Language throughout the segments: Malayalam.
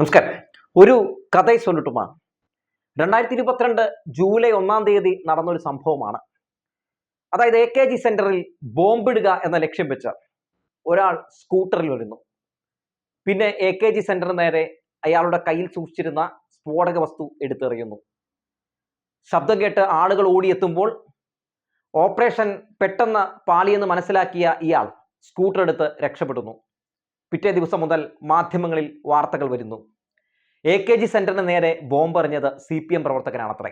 നമസ്കാരം. ഒരു കഥ ചൊല്ലിട്ടുമാ രണ്ടായിരത്തി ഇരുപത്തിരണ്ട് ജൂലൈ ഒന്നാം തീയതി നടന്നൊരു സംഭവമാണ്. അതായത് എ കെ ജി സെന്ററിൽ ബോംബിടുക എന്ന ലക്ഷ്യം വെച്ച ഒരാൾ സ്കൂട്ടറിൽ വരുന്നു. പിന്നെ എ കെ ജി സെന്ററിന് നേരെ അയാളുടെ കയ്യിൽ സൂക്ഷിച്ചിരുന്ന സ്ഫോടക വസ്തു എടുത്തെറിയുന്നു. ശബ്ദം കേട്ട് ആളുകൾ ഓടിയെത്തുമ്പോൾ ഓപ്പറേഷൻ പെട്ടെന്ന് പാളിയെന്ന് മനസ്സിലാക്കിയ ഇയാൾ സ്കൂട്ടർ എടുത്ത് രക്ഷപ്പെടുന്നു. പിറ്റേ ദിവസം മുതൽ മാധ്യമങ്ങളിൽ വാർത്തകൾ വരുന്നു. എ കെ ജി സെന്ററിന് നേരെ ബോംബെറിഞ്ഞത് സി പി എം പ്രവർത്തകനാണത്രേ.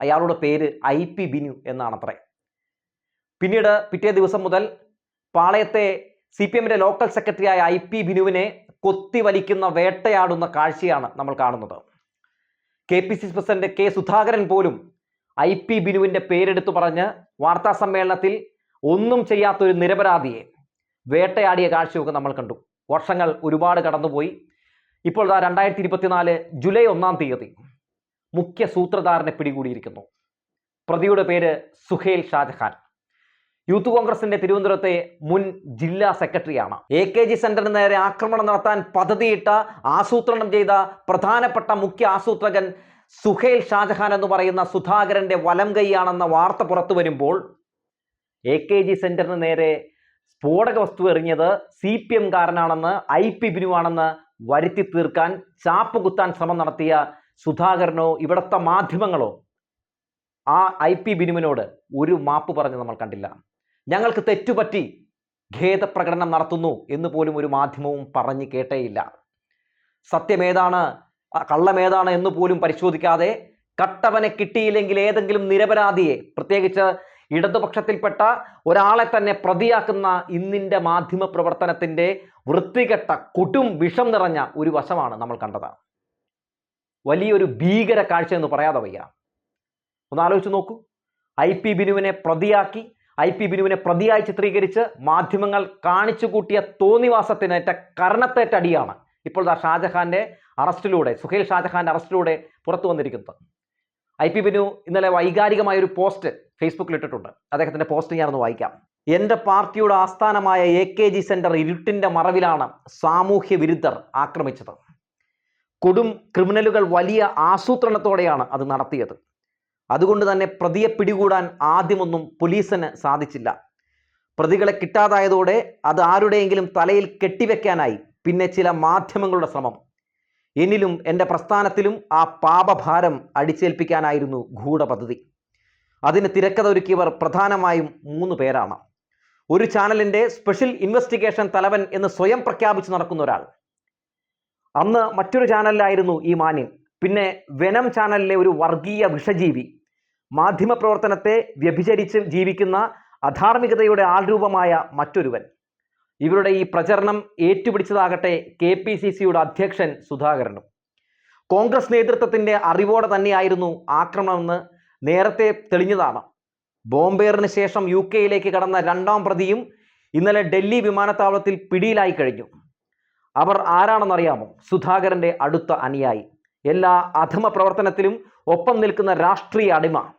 അയാളുടെ പേര് ഐ പി ബിനു എന്നാണത്രേ. പിന്നീട് പിറ്റേ ദിവസം മുതൽ പാളയത്തെ സി പി എമ്മിന്റെ ലോക്കൽ സെക്രട്ടറിയായ ഐ പി ബിനുവിനെ കൊത്തിവലിക്കുന്ന വേട്ടയാടുന്ന കാഴ്ചയാണ് നമ്മൾ കാണുന്നത്. K P C president K Sudhakaran പോലും ഐ പി ബിനുവിന്റെ പേരെടുത്തു പറഞ്ഞ് വാർത്താ സമ്മേളനത്തിൽ ഒന്നും ചെയ്യാത്തൊരു നിരപരാധിയെ വേട്ടയാടിയ കാഴ്ചയൊക്കെ നമ്മൾ കണ്ടു. വർഷങ്ങൾ ഒരുപാട് കടന്നുപോയി. ഇപ്പോൾ ദാ രണ്ടായിരത്തി ഇരുപത്തിനാല് ജൂലൈ ഒന്നാം തീയതി മുഖ്യ സൂത്രധാരനെ പിടികൂടിയിരിക്കുന്നു. പ്രതിയുടെ പേര് സുഹേൽ ഷാജഹാൻ. യൂത്ത് കോൺഗ്രസിന്റെ തിരുവനന്തപുരത്തെ മുൻ ജില്ലാ സെക്രട്ടറിയാണ്. എ കെ ജി സെന്ററിന് നേരെ ആക്രമണം നടത്താൻ പദ്ധതിയിട്ട ആസൂത്രണം ചെയ്ത പ്രധാനപ്പെട്ട മുഖ്യ ആസൂത്രകൻ സുഹേൽ ഷാജഹാൻ എന്ന് പറയുന്ന സുധാകരന്റെ വലം കൈയാണെന്ന വാർത്ത പുറത്തു വരുമ്പോൾ എ കെ ജി സെന്ററിന് നേരെ സ്ഫോടക വസ്തു എറിഞ്ഞത് സി പി എം കാരനാണെന്ന് ഐ പി ബിനുവാണെന്ന് വരുത്തി തീർക്കാൻ ചാപ്പ് കുത്താൻ ശ്രമം നടത്തിയ സുധാകരനോ ഇവിടുത്തെ മാധ്യമങ്ങളോ? ആ ഐ പി ബിനുവിനോട് ഒരു മാപ്പ് പറഞ്ഞ് നമ്മൾ കണ്ടില്ല. ഞങ്ങൾക്ക് തെറ്റുപറ്റി ഖേദപ്രകടനം നടത്തുന്നു എന്ന് പോലും ഒരു മാധ്യമവും പറഞ്ഞു കേട്ടേയില്ല. സത്യമേതാണ് കള്ളമേതാണ് എന്ന് പോലും പരിശോധിക്കാതെ കട്ടവനെ കിട്ടിയില്ലെങ്കിൽ ഏതെങ്കിലും നിരപരാധിയെ പ്രത്യേകിച്ച് ഇടതുപക്ഷത്തിൽപ്പെട്ട ഒരാളെ തന്നെ പ്രതിയാക്കുന്ന ഇന്നിന്റെ മാധ്യമ പ്രവർത്തനത്തിന്റെ വൃത്തികെട്ട കൊടും വിഷം നിറഞ്ഞ ഒരു വശമാണ് നമ്മൾ കണ്ടത്. വലിയൊരു ഭീകര കാഴ്ച എന്ന് പറയാതെ വയ്യ. ഒന്ന് ആലോചിച്ച് നോക്കൂ. ഐ പി ബിനുവിനെ പ്രതിയാക്കി ഐ പി ബിനുവിനെ പ്രതിയായി ചിത്രീകരിച്ച് മാധ്യമങ്ങൾ കാണിച്ചു കൂട്ടിയ തോന്നിവാസത്തിനേറ്റ കരണത്തേറ്റ അടിയാണ് ഇപ്പോൾ ഷാജഹാന്റെ അറസ്റ്റിലൂടെ സുഹേൽ ഷാജഹാന്റെ അറസ്റ്റിലൂടെ പുറത്തു വന്നിരിക്കുന്നത്. ഐ പി ബിനു ഇന്നലെ വൈകാരികമായ ഒരു പോസ്റ്റ് ഫേസ്ബുക്കിൽ ഇട്ടിട്ടുണ്ട് അദ്ദേഹത്തിന്റെ പോസ്റ്റ് ഞാനൊന്ന് വായിക്കാം. എന്റെ പാർട്ടിയുടെ ആസ്ഥാനമായ എ കെ ജി സെന്റർ ഇരുട്ടിന്റെ മറവിലാണ് സാമൂഹ്യ വിരുദ്ധർ ആക്രമിച്ചത്. കൊടും ക്രിമിനലുകൾ വലിയ ആസൂത്രണത്തോടെയാണ് അത് നടത്തിയത്. അതുകൊണ്ട് തന്നെ പ്രതിയെ പിടികൂടാൻ ആദ്യമൊന്നും പോലീസിന് സാധിച്ചില്ല. പ്രതികളെ കിട്ടാതായതോടെ അത് ആരുടെയെങ്കിലും തലയിൽ കെട്ടിവെക്കാനായി. പിന്നെ ചില മാധ്യമങ്ങളുടെ ശ്രമം. എന്നിലും എന്റെ പ്രസ്ഥാനത്തിലും ആ പാപഭാരം അടിച്ചേൽപ്പിക്കാനായിരുന്നു ഗൂഢപദ്ധതി. അതിന് തിരക്കഥ ഒരുക്കിയവർ പ്രധാനമായും മൂന്ന് പേരാണ്. ഒരു ചാനലിന്റെ സ്പെഷ്യൽ ഇൻവെസ്റ്റിഗേഷൻ തലവൻ എന്ന് സ്വയം പ്രഖ്യാപിച്ച് നടക്കുന്ന ഒരാൾ. അന്ന് മറ്റൊരു ചാനലിലായിരുന്നു ഈ മാന്യൻ. പിന്നെ വെനം ചാനലിലെ ഒരു വർഗീയ വിഷജീവി. മാധ്യമപ്രവർത്തനത്തെ വ്യഭിചരിച്ച് ജീവിക്കുന്ന അധാർമികതയുടെ ആൾരൂപമായ മറ്റൊരുവൻ. ഇവരുടെ ഈ പ്രചരണം ഏറ്റുപിടിച്ചതാകട്ടെ കെ പി സി സിയുടെ അധ്യക്ഷൻ സുധാകരനും. കോൺഗ്രസ് നേതൃത്വത്തിന്റെ അറിവോടെ തന്നെയായിരുന്നു ആക്രമണമെന്ന് നേരത്തെ തെളിഞ്ഞതാണ്. ബോംബേറിന് ശേഷം യു കെയിലേക്ക് കടന്ന രണ്ടാം പ്രതിയും ഇന്നലെ ഡൽഹി വിമാനത്താവളത്തിൽ പിടിയിലായി കഴിഞ്ഞു. അവർ ആരാണെന്നറിയാമോ? സുധാകരന്റെ അടുത്ത അനുയായി. എല്ലാ അധമ പ്രവർത്തനത്തിലും ഒപ്പം നിൽക്കുന്ന രാഷ്ട്രീയ അടിമ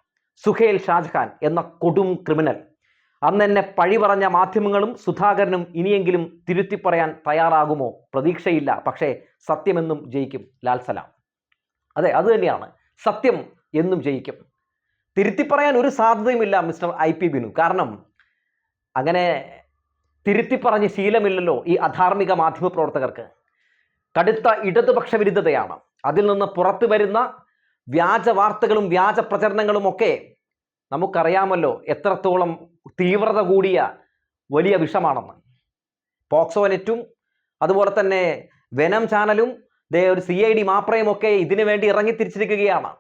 സുഹേൽ ഷാജഹാൻ എന്ന കൊടും ക്രിമിനൽ. അന്ന് എന്നെ പഴി പറഞ്ഞ മാധ്യമങ്ങളും സുധാകരനും ഇനിയെങ്കിലും തിരുത്തി പറയാൻ തയ്യാറാകുമോ? പ്രതീക്ഷയില്ല. പക്ഷേ സത്യമെന്നും ജയിക്കും. ലാൽസലാം അതെ അത് തന്നെയാണ്. സത്യം എന്നും ജയിക്കും. തിരുത്തി പറയാൻ ഒരു സാധ്യതയുമില്ല മിസ്റ്റർ ഐ പി ബിനു. കാരണം അങ്ങനെ തിരുത്തി പറഞ്ഞ് ശീലമില്ലല്ലോ ഈ അധാർമിക മാധ്യമ പ്രവർത്തകർക്ക്. കടുത്ത ഇടതുപക്ഷ വിരുദ്ധതയാണ്. അതിൽ നിന്ന് പുറത്തു വരുന്ന വ്യാജ വാർത്തകളും വ്യാജ പ്രചരണങ്ങളും ഒക്കെ നമുക്കറിയാമല്ലോ എത്രത്തോളം തീവ്രത കൂടിയ വലിയ വിഷമാണെന്ന്. പോക്സോനെറ്റും അതുപോലെ തന്നെ വെനം ചാനലും ദേ ഒരു സി ഐ ഡി മാപ്രയും ഒക്കെ ഇതിനു വേണ്ടി ഇറങ്ങി തിരിച്ചിരിക്കുകയാണ്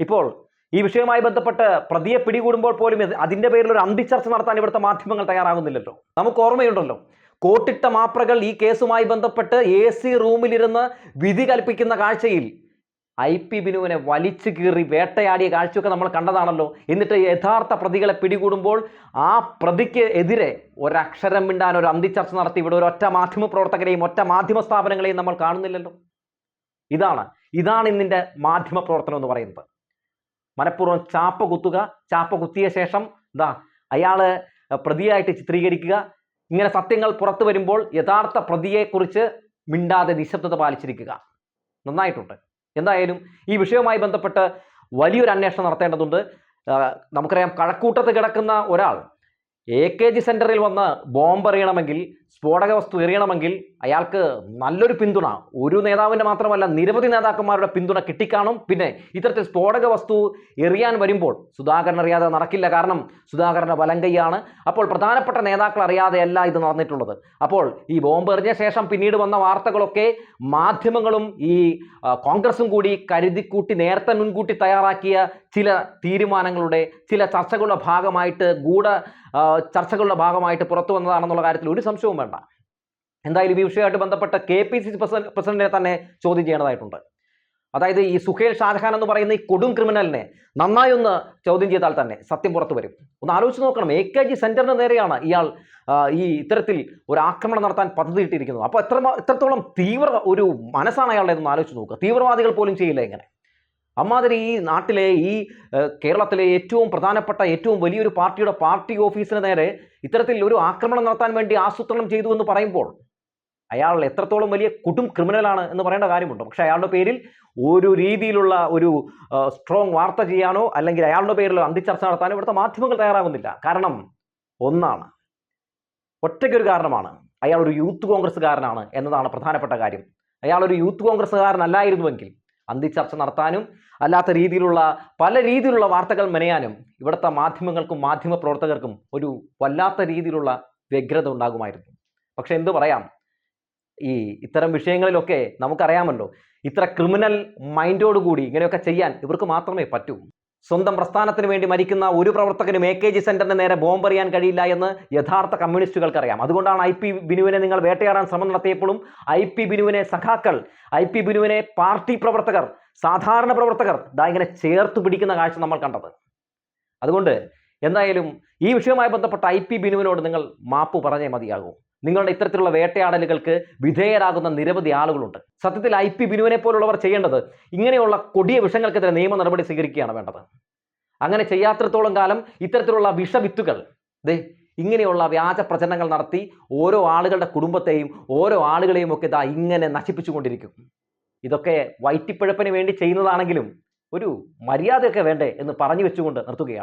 ഇപ്പോൾ ഈ വിഷയവുമായി ബന്ധപ്പെട്ട് പ്രതിയെ പിടികൂടുമ്പോൾ പോലും അതിന്റെ പേരിൽ ഒരു അന്തിച്ചർച്ച നടത്താൻ ഇവിടുത്തെ മാധ്യമങ്ങൾ തയ്യാറാകുന്നില്ലല്ലോ. നമുക്ക് ഓർമ്മയുണ്ടല്ലോ. കോട്ടിട്ട മാപ്രകൾ ഈ കേസുമായി ബന്ധപ്പെട്ട് എ സി റൂമിലിരുന്ന് വിധി കൽപ്പിക്കുന്ന കാഴ്ചയിൽ ഐ പി ബിനുവിനെ വലിച്ചു കീറി വേട്ടയാടിയ കാഴ്ചയൊക്കെ നമ്മൾ കണ്ടതാണല്ലോ. എന്നിട്ട് യഥാർത്ഥ പ്രതികളെ പിടികൂടുമ്പോൾ ആ പ്രതിക്ക് എതിരെ ഒരക്ഷരം മിണ്ടാൻ ഒരു അന്തിച്ചർച്ച നടത്തി ഇവിടെ ഒരു ഒറ്റ മാധ്യമ പ്രവർത്തകരെയും ഒറ്റ മാധ്യമ സ്ഥാപനങ്ങളെയും നമ്മൾ കാണുന്നില്ലല്ലോ. ഇതാണ് ഇതാണ് ഇന്നിന്റെ മാധ്യമ പ്രവർത്തനം എന്ന് പറയുന്നത്. മനഃപൂർവം ചാപ്പ കുത്തുക ചാപ്പ കുത്തിയ ശേഷം ഇതാ അയാൾ പ്രതിയായിട്ട് ചിത്രീകരിക്കുക. ഇങ്ങനെ സത്യങ്ങൾ പുറത്തു വരുമ്പോൾ യഥാർത്ഥ പ്രതിയെക്കുറിച്ച് മിണ്ടാതെ നിശബ്ദത പാലിച്ചിരിക്കുക. നന്നായിട്ടുണ്ട്. എന്തായാലും ഈ വിഷയവുമായി ബന്ധപ്പെട്ട് വലിയൊരു അന്വേഷണം നടത്തേണ്ടതുണ്ട്. നമുക്കറിയാം കഴക്കൂട്ടത്ത് കിടക്കുന്ന ഒരാൾ എ കെ ജി സെന്ററിൽ വന്ന് ബോംബ് എറിയണമെങ്കിൽ സ്ഫോടക വസ്തു എറിയണമെങ്കിൽ അയാൾക്ക് നല്ലൊരു പിന്തുണ. ഒരു നേതാവിന്റെ മാത്രമല്ല നിരവധി നേതാക്കന്മാരുടെ പിന്തുണ കിട്ടിക്കാണും. പിന്നെ ഇത്തരത്തിൽ സ്ഫോടക വസ്തു എറിയാൻ വരുമ്പോൾ സുധാകരൻ അറിയാതെ നടക്കില്ല. കാരണം സുധാകരന്റെ വലങ്കയ്യാണ് അപ്പോൾ പ്രധാനപ്പെട്ട നേതാക്കൾ അറിയാതെയല്ല ഇത് നടന്നിട്ടുള്ളത്. അപ്പോൾ ഈ ബോംബ് എറിഞ്ഞ ശേഷം പിന്നീട് വന്ന വാർത്തകളൊക്കെ മാധ്യമങ്ങളും ഈ കോൺഗ്രസും കൂടി കരുതിക്കൂട്ടി നേരത്തെ മുൻകൂട്ടി തയ്യാറാക്കിയ ചില തീരുമാനങ്ങളുടെ ചില ചർച്ചകളുടെ ഭാഗമായിട്ട് ഗൂഢ ചർച്ചകളുടെ ഭാഗമായിട്ട് പുറത്തു വന്നതാണെന്നുള്ള കാര്യത്തിൽ ഒരു സംശയവും വേണ്ട. എന്തായാലും ഈ വിഷയമായിട്ട് ബന്ധപ്പെട്ട കെ പി സി സി പ്രസിഡന്റിനെ തന്നെ ചോദ്യം ചെയ്യേണ്ടതായിട്ടുണ്ട്. അതായത് ഈ സുഹേൽ ഷാജഹാൻ എന്ന് പറയുന്ന ഈ കൊടും ക്രിമിനലിനെ നന്നായി ഒന്ന് ചോദ്യം ചെയ്താൽ തന്നെ സത്യം പുറത്തു വരും. ഒന്ന് ആലോചിച്ച് നോക്കണം. എ കെ ജി സെന്ററിന് നേരെയാണ് ഇയാൾ ഈ ഇത്തരത്തിൽ ഒരു ആക്രമണം നടത്താൻ പദ്ധതി ഇട്ടിരിക്കുന്നത്. അപ്പോൾ എത്ര എത്രത്തോളം തീവ്ര ഒരു മനസ്സാണ് അയാളുടെ ഒന്ന് ആലോചിച്ച് നോക്കുക. തീവ്രവാദികൾ പോലും ചെയ്യില്ല ഇങ്ങനെ. അമ്മാതിരി ഈ നാട്ടിലെ ഈ കേരളത്തിലെ ഏറ്റവും പ്രധാനപ്പെട്ട ഏറ്റവും വലിയൊരു പാർട്ടിയുടെ പാർട്ടി ഓഫീസിന് നേരെ ഇത്തരത്തിൽ ഒരു ആക്രമണം നടത്താൻ വേണ്ടി ആസൂത്രണം ചെയ്തു എന്ന് പറയുമ്പോൾ അയാൾ എത്രത്തോളം വലിയ കുടും ക്രിമിനലാണ് എന്ന് പറയേണ്ട കാര്യമുണ്ട്. പക്ഷെ അയാളുടെ പേരിൽ ഒരു രീതിയിലുള്ള ഒരു സ്ട്രോങ് വാർത്ത ചെയ്യാനോ അല്ലെങ്കിൽ അയാളുടെ പേരിൽ അന്തിച്ചർച്ച നടത്താനോ ഇവിടുത്തെ മാധ്യമങ്ങൾ തയ്യാറാകുന്നില്ല. കാരണം ഒന്നാണ് ഒറ്റയ്ക്കൊരു കാരണമാണ്. അയാൾ ഒരു യൂത്ത് കോൺഗ്രസ്സുകാരനാണ് എന്നതാണ് പ്രധാനപ്പെട്ട കാര്യം. അയാൾ ഒരു യൂത്ത് കോൺഗ്രസ്സുകാരനല്ലായിരുന്നുവെങ്കിൽ അന്തിച്ചർച്ച നടത്താനും അല്ലാത്ത രീതിയിലുള്ള പല രീതിയിലുള്ള വാർത്തകൾ മെനയാനും ഇവിടുത്തെ മാധ്യമങ്ങൾക്കും മാധ്യമ പ്രവർത്തകർക്കും ഒരു വല്ലാത്ത രീതിയിലുള്ള വ്യഗ്രത ഉണ്ടാകുമായിരുന്നു. പക്ഷെ എന്തു പറയാം? ഈ ഇത്തരം വിഷയങ്ങളിലൊക്കെ നമുക്കറിയാമല്ലോ ഇത്ര ക്രിമിനൽ മൈൻഡോടുകൂടി ഇങ്ങനെയൊക്കെ ചെയ്യാൻ ഇവർക്ക് മാത്രമേ പറ്റൂ. സ്വന്തം പ്രസ്ഥാനത്തിന് വേണ്ടി മരിക്കുന്ന ഒരു പ്രവർത്തകനും എ കെ ജി സെന്ററിന് നേരെ ബോംബെറിയാൻ കഴിയില്ല എന്ന് യഥാർത്ഥ കമ്മ്യൂണിസ്റ്റുകൾക്ക് അറിയാം അതുകൊണ്ടാണ് ഐ പി ബിനുവിനെ നിങ്ങൾ വേട്ടയാടാൻ ശ്രമം നടത്തിയപ്പോഴും ഐ പി ബിനുവിനെ സഖാക്കൾ ഐ പി ബിനുവിനെ പാർട്ടി പ്രവർത്തകർ സാധാരണ പ്രവർത്തകർ ദാ ഇങ്ങനെ ചേർത്ത് പിടിക്കുന്ന കാഴ്ച നമ്മൾ കണ്ടത്. അതുകൊണ്ട് എന്തായാലും ഈ വിഷയവുമായി ബന്ധപ്പെട്ട ഐ പി ബിനുവിനോട് നിങ്ങൾ മാപ്പ് പറഞ്ഞേ മതിയാകൂ. നിങ്ങളുടെ ഇത്തരത്തിലുള്ള വേട്ടയാടലുകൾക്ക് വിധേയരാകുന്ന നിരവധി ആളുകളുണ്ട്. സത്യത്തിൽ ഐ പി ബിനുവിനെ പോലുള്ളവർ ചെയ്യേണ്ടത് ഇങ്ങനെയുള്ള കൊടിയ വിഷങ്ങൾക്കെതിരെ നിയമ നടപടി സ്വീകരിക്കുകയാണ് വേണ്ടത്. അങ്ങനെ ചെയ്യാത്തിടത്തോളം കാലം ഇത്തരത്തിലുള്ള വിഷവിത്തുകൾ ദേ ഇങ്ങനെയുള്ള വ്യാജ പ്രചരണങ്ങൾ നടത്തി ഓരോ ആളുകളുടെ കുടുംബത്തെയും ഓരോ ആളുകളെയും ഒക്കെ ഇതാ ഇങ്ങനെ നശിപ്പിച്ചുകൊണ്ടിരിക്കും. ഇതൊക്കെ വയറ്റിപ്പിഴപ്പിന് വേണ്ടി ചെയ്യുന്നതാണെങ്കിലും ഒരു മര്യാദയൊക്കെ വേണ്ടേ എന്ന് പറഞ്ഞു വെച്ചുകൊണ്ട് നിർത്തുകയാണ്.